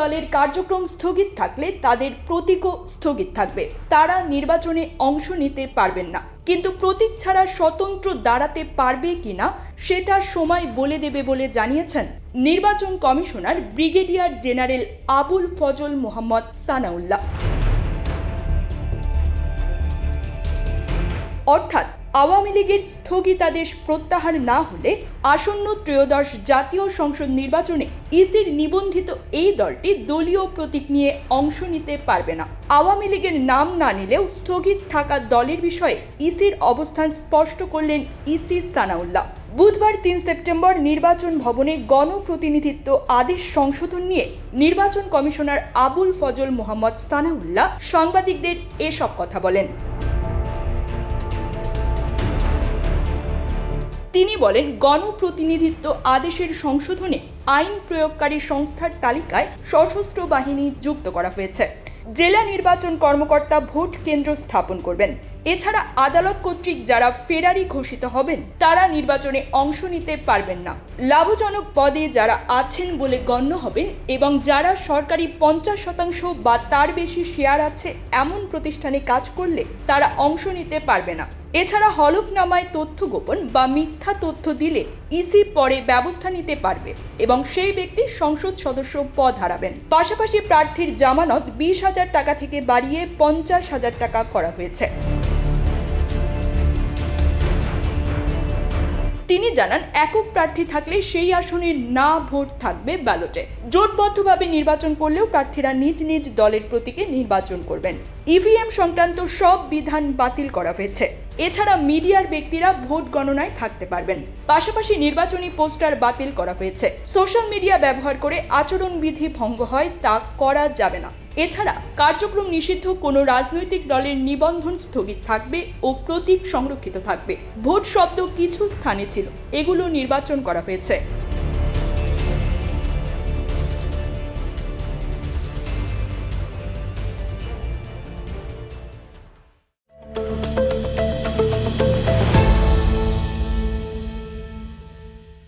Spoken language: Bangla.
দলের কার্যক্রম স্থগিত থাকলে তাদের প্রতীকও স্থগিত থাকবে। তারা নির্বাচনে অংশ নিতে পারবেন না। কিন্তু প্রতীক ছাড়া স্বতন্ত্র দাঁড়াতে পারবে কিনা, সেটা সময় বলে দেবে বলে জানিয়েছেন নির্বাচন commissioner brigadier general Abul Fazal Mohammad Sanaullah. অর্থাৎ আওয়ামী লীগের স্থগিতাদেশ প্রত্যাহার না হলে আসন্ন ত্রয়োদশ জাতীয় সংসদ নির্বাচনে ইসির নিবন্ধিত এই দলটি দলীয় প্রতীক নিয়ে অংশ নিতে পারবে না। আওয়ামী লীগের নাম না নিলেও স্থগিত থাকা দলের বিষয়ে ইসির অবস্থান স্পষ্ট করলেন ইসি সানাউল্লাহ। বুধবার তিন সেপ্টেম্বর নির্বাচন ভবনে গণপ্রতিনিধিত্ব আদেশ সংশোধন নিয়ে নির্বাচন কমিশনার আবুল ফজল মোহাম্মদ সানাউল্লাহ সাংবাদিকদের এসব কথা বলেন। তিনি বলেন, গণপ্রতিনিধিত্ব আদেশের সংশোধনে আইন প্রয়োগকারী সংস্থার তালিকায় সশস্ত্র বাহিনী যুক্ত করা হয়েছে। জেলা নির্বাচন কর্মকর্তা ভোট কেন্দ্র স্থাপন করবেন। এছাড়া আদালত কর্তৃক যারা ফেরারি ঘোষিত হবেন, তারা নির্বাচনে অংশ নিতে পারবেন না। লাভজনক পদে যারা আছেন বলে গণ্য হবেন এবং যারা সরকারি পঞ্চাশ শতাংশ বা তার বেশি শেয়ার আছে, এমন প্রতিষ্ঠানে কাজ করলে তারা অংশ নিতে পারবে না। এছাড়া হলফনামায় তথ্য গোপন বা মিথ্যা তথ্য দিলে ইসি পরে ব্যবস্থা নিতে পারবে এবং সেই ব্যক্তি সংসদ সদস্য পদ হারাবেন। পাশাপাশি প্রার্থীর জামানত বিশ হাজার টাকা থেকে বাড়িয়ে পঞ্চাশ হাজার টাকা করা হয়েছে। তিনি জানান, একক প্রার্থী থাকলে সেই আসনের না ভোট থাকবে ব্যালটে। জোটবদ্ধভাবে নির্বাচন করলেও প্রার্থীরা নিজ নিজ দলের প্রতীকে নির্বাচন করবেন। ইভিএম সংক্রান্ত সব বিধান বাতিল করা হয়েছে। এছাড়া মিডিয়ার ব্যক্তিরা ভোট গণনায় থাকতে পারবেন। পাশাপাশি নির্বাচনী পোস্টার বাতিল করা হয়েছে। সোশ্যাল মিডিয়া ব্যবহার করে আচরণবিধি ভঙ্গ হয়, তা করা যাবে না। এছাড়া কার্যক্রম নিষিদ্ধ কোনো রাজনৈতিক দলের নিবন্ধন স্থগিত থাকবে ও প্রতীক সংরক্ষিত থাকবে। ভোট শব্দ কিছু স্থানে ছিল। এগুলো নির্বাচন করা হয়েছে।